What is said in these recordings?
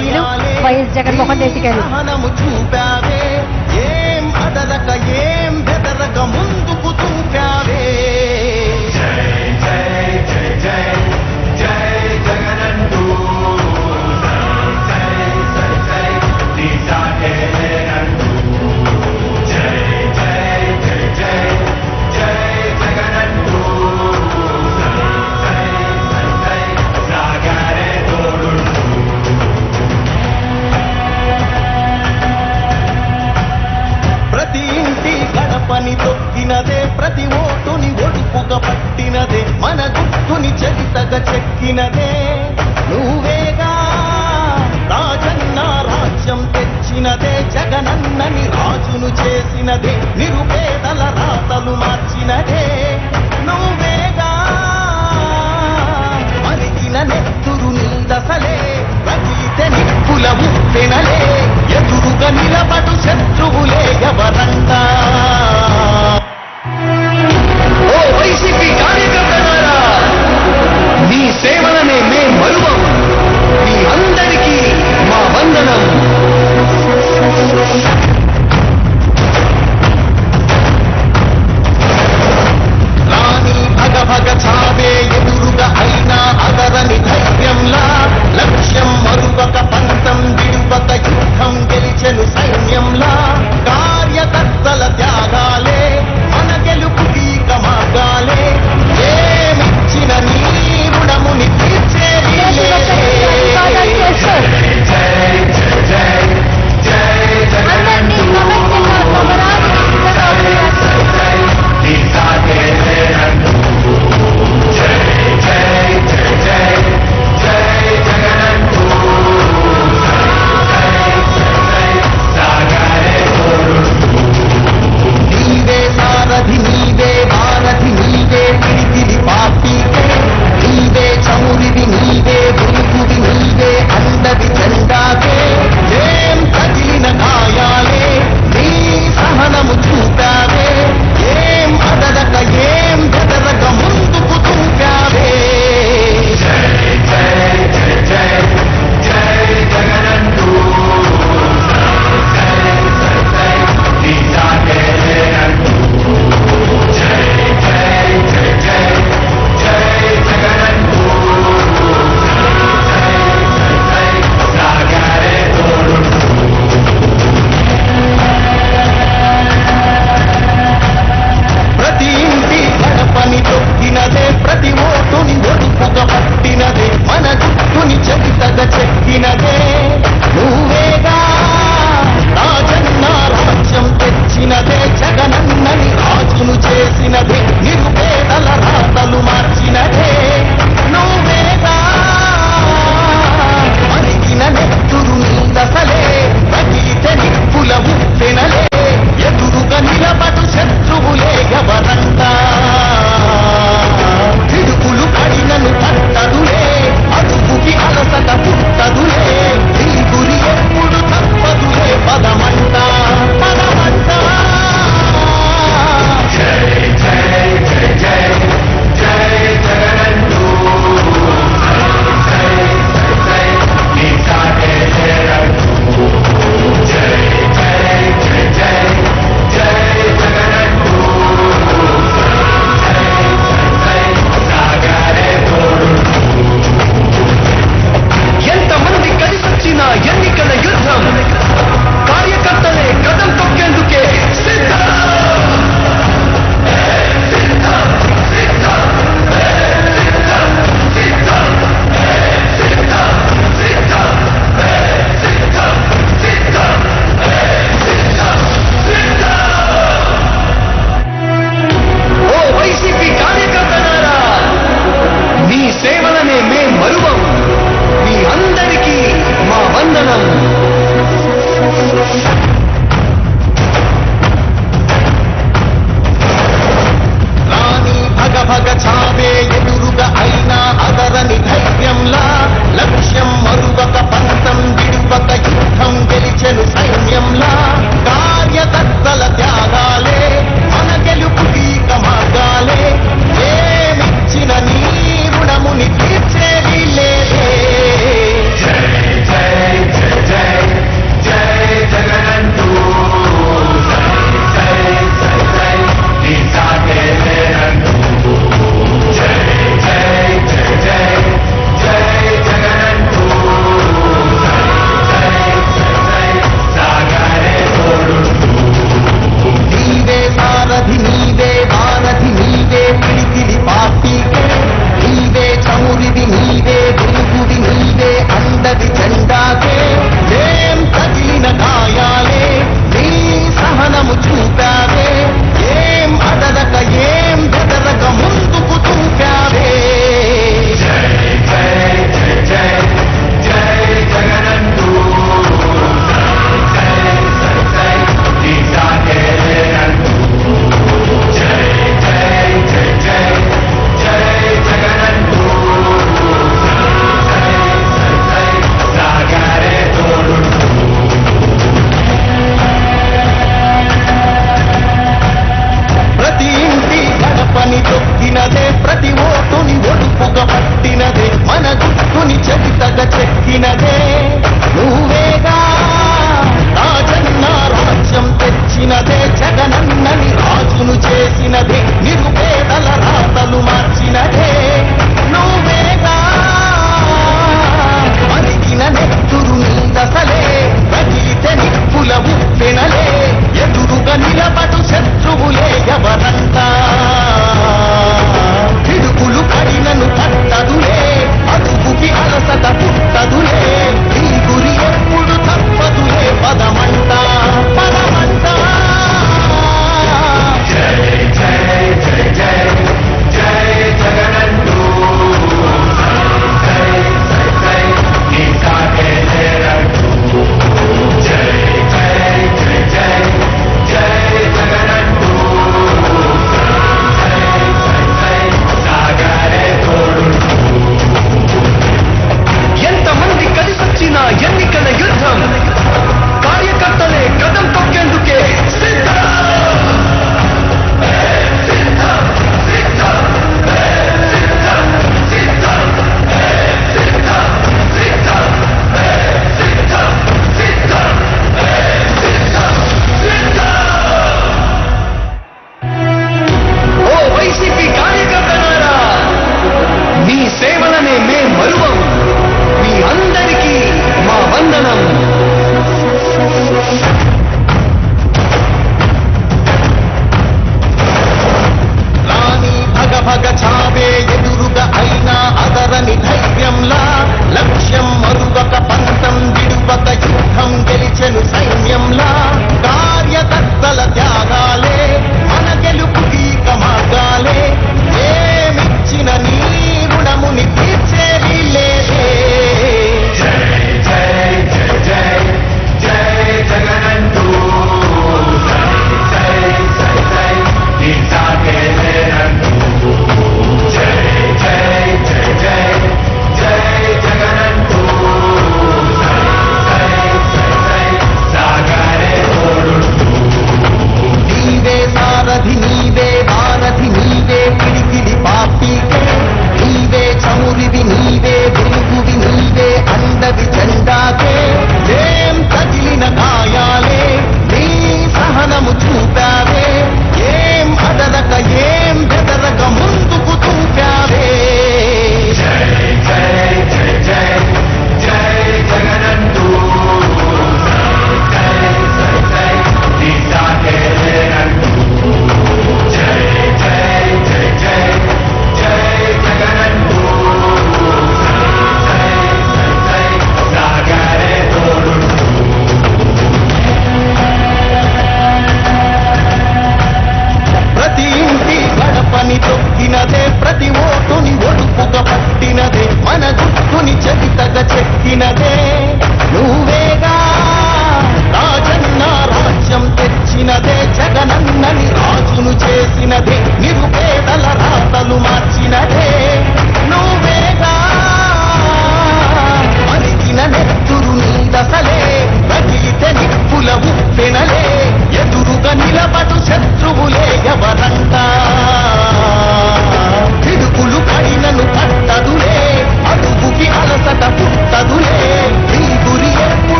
వర్యులు వైఎస్ జగన్మోహన్ రెడ్డి గారు తెచ్చినదే నువ్వేగా రాజన్న రాజ్యం తెచ్చినదే జగనన్నని రాజును చేసినదే నిరుపేదల రాతలు మార్చినదే. నువ్వేగా మరిగిన నెత్తురు నీదసలే రగిలితే నిప్పుల ఉప్పెనలే. ఎదురుగా నిలబడు శత్రువులే ఎవరంగా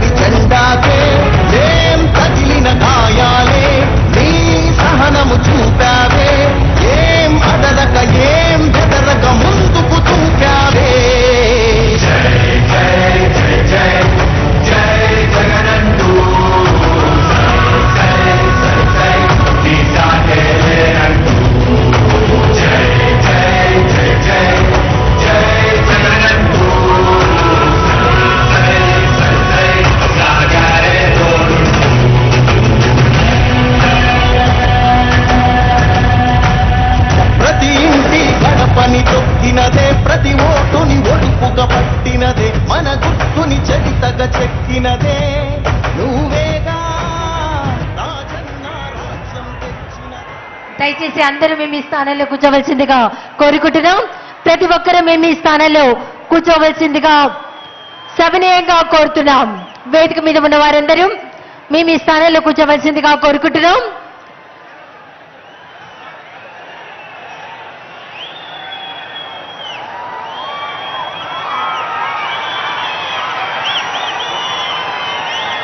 I'll దయచేసి అందరూ మేము ఈ స్థానంలో కూర్చోవలసిందిగా కోరుకుంటున్నాం. ప్రతి ఒక్కరూ మేము ఈ స్థానంలో కూర్చోవలసిందిగా సవినయంగా కోరుతున్నాం. వేదిక మీద ఉన్న వారందరూ మేము ఈ స్థానంలో కూర్చోవలసిందిగా కోరుకుంటున్నాం.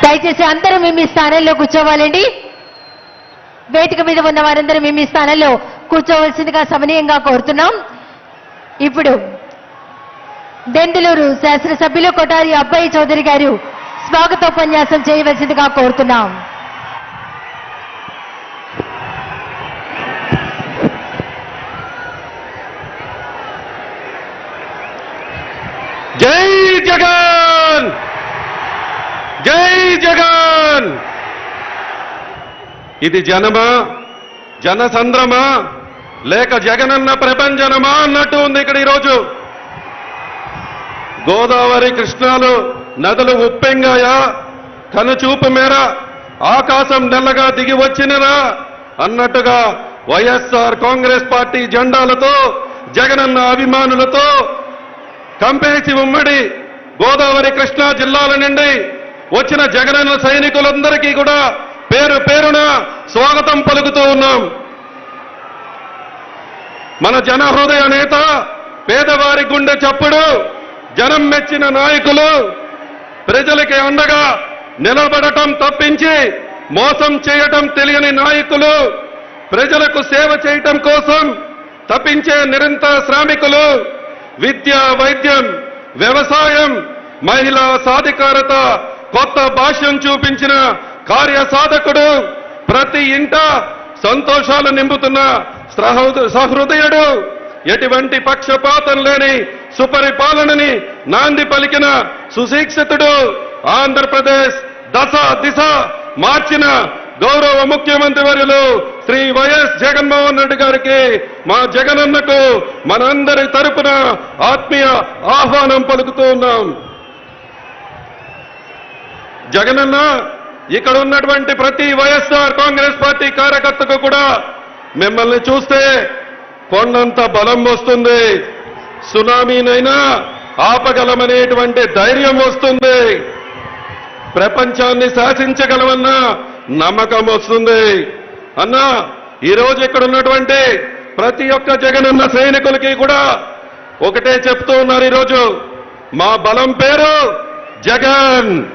దయచేసి అందరూ మేము ఈ స్థానంలో కూర్చోవాలండి. వేదిక మీద ఉన్న వారందరూ మేము ఈ స్థానంలో కూర్చోవలసిందిగా సమనీయంగా కోరుతున్నాం. ఇప్పుడు దెందులూరు శాసనసభ్యులు కొటారి అబ్బాయి చౌదరి గారు స్వాగతోపన్యాసం చేయవలసిందిగా కోరుతున్నాం. జై జగన్! జై జగన్! ఇది జనమా? జనసంద్రమా? లేక జగనన్న ప్రపంచనమా అన్నట్టు ఉంది ఇక్కడ ఈరోజు. గోదావరి కృష్ణాలు నదులు ఉప్పెంగాయా? కనుచూపు మేర ఆకాశం నెల్లగా దిగి వచ్చినరా? అన్నట్టుగా వైఎస్ఆర్ కాంగ్రెస్ పార్టీ జెండాలతో జగనన్న అభిమానులతో కంపేసి ఉమ్మడి గోదావరి కృష్ణా జిల్లాల నుండి వచ్చిన జగనన్న సైనికులందరికీ కూడా పేరు పేరున స్వాగతం పలుకుతూ ఉన్నాం. మన జనహృదయ నేత పేదవారి గుండె చప్పుడు జనం మెచ్చిన నాయకులు ప్రజలకి అండగా నిలబడటం తప్పించి మోసం చేయటం తెలియని నాయకులు ప్రజలకు సేవ చేయటం కోసం తప్పించే నిరంతర శ్రామికులు విద్య వైద్యం వ్యవసాయం మహిళా సాధికారత కొత్త భాష్యం చూపించిన కార్య సాధకుడు ప్రతి ఇంట సంతోషాలు నింపుతున్న సహృదయుడు. ఎటువంటి పక్షపాతం లేని సుపరిపాలనని నాంది పలికిన సుశిక్షితుడు ఆంధ్రప్రదేశ్ దశ దిశ మార్చిన గౌరవ ముఖ్యమంత్రి వర్యులు శ్రీ వైఎస్ జగన్మోహన్ రెడ్డి గారికి మా జగనన్నకు మనందరి తరపున ఆత్మీయ ఆహ్వానం పలుకుతూ ఉన్నాం. జగనన్న ఇక్కడ ఉన్నటువంటి ప్రతి వైఎస్ఆర్ కాంగ్రెస్ పార్టీ కార్యకర్తకు కూడా మిమ్మల్ని చూస్తే కొండంత బలం వస్తుంది. సునామీనైనా ఆపగలమనేటువంటి ధైర్యం వస్తుంది. ప్రపంచాన్ని శాసించగలమన్న నమ్మకం వస్తుంది. అన్నా ఈరోజు ఇక్కడ ఉన్నటువంటి ప్రతి ఒక్క జగనన్న సైనికులకి కూడా ఒకటే చెప్తూ ఉన్నారు ఈరోజు. మా బలం పేరు జగన్.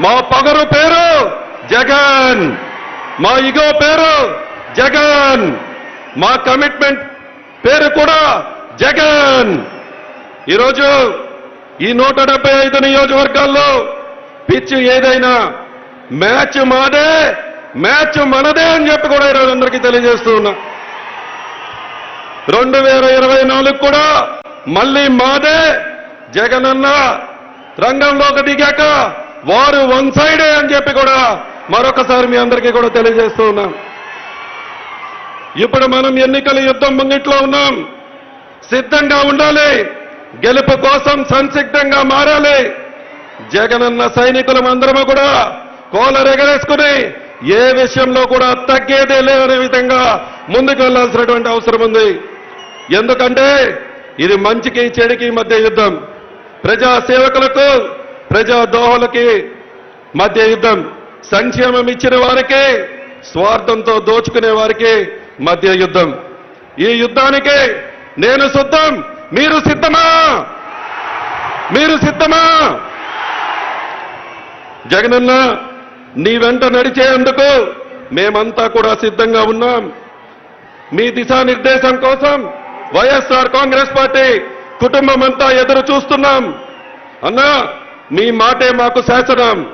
మా పగరు పేరు జగన్. మా ఇగో పేరు జగన్. మా కమిట్మెంట్ పేరు కూడా జగన్. ఈరోజు ఈ నూట డెబ్బై ఐదు నియోజకవర్గాల్లో పిచ్ ఏదైనా మ్యాచ్ మాదే మ్యాచ్ మనదే అని చెప్పి కూడా ఈరోజు అందరికీ తెలియజేస్తూ ఉన్నా. రెండు వేల ఇరవై నాలుగు కూడా మళ్ళీ మాదే. జగనన్న రంగంలోకి దిగాక వారు వన్ సైడే అని చెప్పి కూడా మరొకసారి మీ అందరికీ కూడా తెలియజేస్తూ ఉన్నాం. ఇప్పుడు మనం ఎన్నికల యుద్ధం ముంగిట్లో ఉన్నాం. సిద్ధంగా ఉండాలి. గెలుపు కోసం సంసిద్ధంగా మారాలి. జగనన్న సైనికులం అందరము కూడా కోలర్ ఎగరేసుకుని ఏ విషయంలో కూడా తగ్గేదే లేదనే విధంగా ముందుకు వెళ్ళాల్సినటువంటి అవసరం ఉంది. ఎందుకంటే ఇది మంచికి చెడుకి మధ్య యుద్ధం. ప్రజా సేవకులకు ప్రజాదోహలకి మధ్య యుద్ధం సంక్షేమం ఇచ్చిన వారికి స్వార్థంతో దోచుకునే వారికి మధ్య యుద్ధం. ఈ యుద్ధానికి నేను సిద్ధం. మీరు సిద్ధమా? మీరు సిద్ధమా? జగనన్న నీ వెంట నడిచేందుకు మేమంతా కూడా సిద్ధంగా ఉన్నాం. మీ దిశానిర్దేశం కోసం వైఎస్ఆర్ కాంగ్రెస్ పార్టీ కుటుంబం అంతా ఎదురు చూస్తున్నాం. అన్నా మీ మాటే మాకు శాసనం.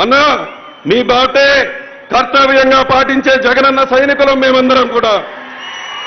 అన్నా మీ మాటే కర్తవ్యంగా పాటించే జగనన్న సైనికులం మేమందరం కూడా.